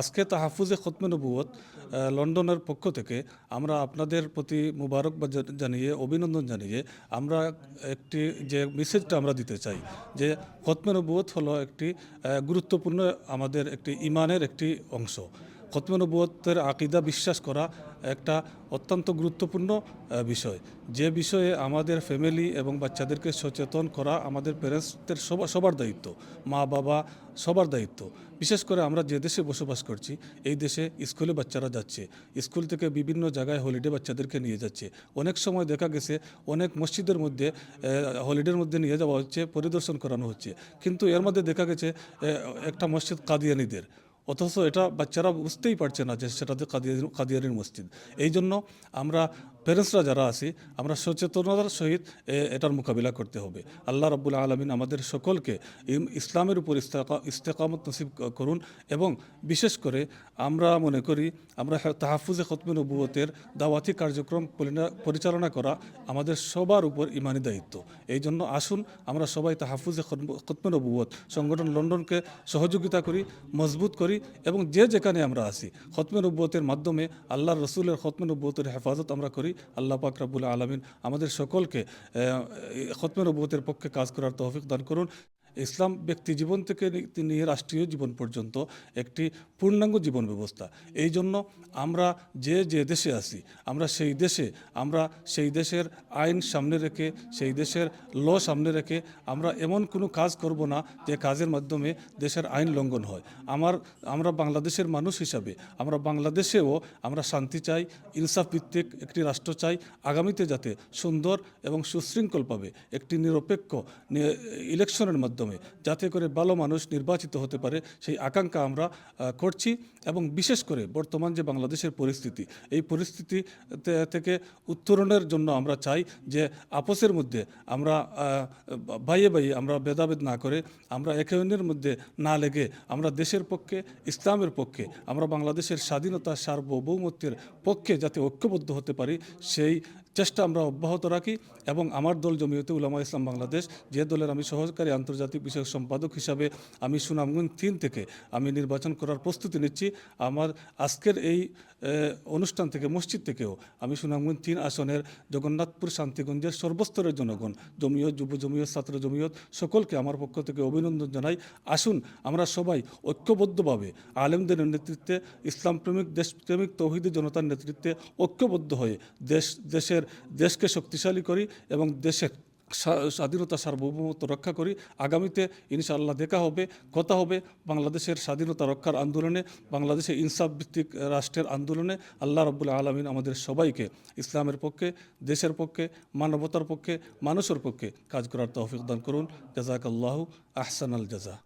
আজকে তাহাফুজে খতমে নবুয়ত লন্ডনের পক্ষ থেকে আমরা আপনাদের প্রতি মুবারকবাদ জানিয়ে, অভিনন্দন জানিয়ে আমরা একটি যে মেসেজটা আমরা দিতে চাই, যে খতমে নবুয়ত হলো একটি গুরুত্বপূর্ণ আমাদের একটি ইমানের একটি অংশ। খতমে আকিদা বিশ্বাস করা একটা অত্যন্ত গুরুত্বপূর্ণ বিষয়। যে বিষয়ে আমাদের ফ্যামিলি এবং বাচ্চাদেরকে সচেতন করা আমাদের প্যারেন্টসদের সবার দায়িত্ব, মা, বাবা সবার দায়িত্ব। বিশেষ করে আমরা যে দেশে বসবাস করছি, এই দেশে স্কুলে বাচ্চারা যাচ্ছে, স্কুল থেকে বিভিন্ন জায়গায় হলিডে বাচ্চাদেরকে নিয়ে যাচ্ছে। অনেক সময় দেখা গেছে, অনেক মসজিদের মধ্যে হলিডের মধ্যে নিয়ে যাওয়া হচ্ছে, পরিদর্শন করানো হচ্ছে। কিন্তু এর মধ্যে দেখা গেছে একটা মসজিদ কাদিয়ানিদের। অথচ এটা বাচ্চারা বুঝতেই পারছে না যে সেটাতে কাদিয়ারির মসজিদ। এই জন্য আমরা প্যারেন্টসরা যারা আছি, আমরা সচেতনতার সহিত এটার মোকাবিলা করতে হবে। আল্লাহ রাব্বুল আলমিন আমাদের সকলকে ইসলামের উপর ইস্তেকা- ইস্তেকামত নসিব করুন এবং বিশেষ করে আমরা মনে করি, আমরা তাহাফুজে খতমে নবুয়তের দাওয়াতি কার্যক্রম পরিচালনা করা আমাদের সবার উপর ইমানি দায়িত্ব। এই জন্য আসুন, আমরা সবাই তাহাফুজে খতম- নবুয়ত, সংগঠন লন্ডনকে সহযোগিতা করি, মজবুত করি এবং যে যেখানে আমরা আসি খতমে নবুয়তের মাধ্যমে আল্লাহ রসুলের খতমে নবুয়তের হেফাজত আমরা করি আল্লাহ পাক রাবুল আলমিন আমাদের সকলকে খতমে নবুয়তের পক্ষে কাজ করার তহফিক দান করুন। ইসলাম ব্যক্তি জীবন থেকে নিয়ে রাষ্ট্রীয় জীবন পর্যন্ত একটি পূর্ণাঙ্গ জীবন ব্যবস্থা। এই জন্য আমরা যে যে দেশে আছি, আমরা সেই দেশে, আমরা সেই দেশের আইন সামনে রেখে, সেই দেশের ল সামনে রেখে আমরা এমন কোনো কাজ করব না যে কাজের মাধ্যমে দেশের আইন লঙ্ঘন হয়। আমার, আমরা বাংলাদেশের মানুষ হিসাবে, আমরা বাংলাদেশেও আমরা শান্তি চাই, ইনসাফ ভিত্তিক একটি রাষ্ট্র চাই, আগামীতে যাতে সুন্দর এবং সুশৃঙ্খলভাবে একটি নিরপেক্ষ ইলেকশনের মাধ্যমে যাতে করে ভালো মানুষ নির্বাচিত হতে পারে, সেই আকাঙ্ক্ষা আমরা করছি এবং বিশেষ করে বর্তমান যে বাংলাদেশের পরিস্থিতি, এই পরিস্থিতি থেকে উত্তরণের জন্য আমরা চাই যে আপোসের মধ্যে আমরা বাইয়ে বাইয়ে আমরা ভেদাভেদ না করে আমরা একে অন্যের মধ্যে না লেগে আমরা দেশের পক্ষে, ইসলামের পক্ষে, আমরা বাংলাদেশের স্বাধীনতা সার্বভৌমত্বের পক্ষে যাতে ঐক্যবদ্ধ হতে পারি, সেই চেষ্টা আমরা অব্যাহত রাখি এবং আমার দল জমিয়তে উলামা ইসলাম বাংলাদেশ, যে দলের আমি সহকারী আন্তর্জাতিক বিষয়ক সম্পাদক হিসাবে আমি সুনামগঞ্জ তিন থেকে আমি নির্বাচন করার প্রস্তুতি নিচ্ছি। আমার আজকের এই অনুষ্ঠান থেকে, মসজিদ থেকেও আমি সুনামগঞ্জ তিন আসনের জগন্নাথপুর শান্তিগঞ্জের সর্বস্তরের জনগণ, জমিয়ত, যুব জমিয়ত, ছাত্র জমিয়ত সকলকে আমার পক্ষ থেকে অভিনন্দন জানাই। আসুন আমরা সবাই ঐক্যবদ্ধভাবে আলেমদের নেতৃত্বে ইসলাম প্রেমিক দেশপ্রেমিক, তৌহিদি জনতার নেতৃত্বে ঐক্যবদ্ধ হয়ে দেশ, দেশের দেশকে শক্তিশালী করি এবং দেশের স্বা- স্বাধীনতা সার্বভৌমত্ব রক্ষা করি। আগামীতে ইনশাআল্লাহ দেখা হবে, কথা হবে বাংলাদেশের স্বাধীনতা রক্ষার আন্দোলনে, বাংলাদেশে ইনসাফ ভিত্তিক রাষ্ট্রের আন্দোলনে। আল্লাহ রব্বুল আলমিন আমাদের সবাইকে ইসলামের পক্ষে, দেশের পক্ষে, মানবতার পক্ষে, মানুষের পক্ষে কাজ করার তৌফিক দান করুন। জাজাক আল্লাহ আহসান আল জাজা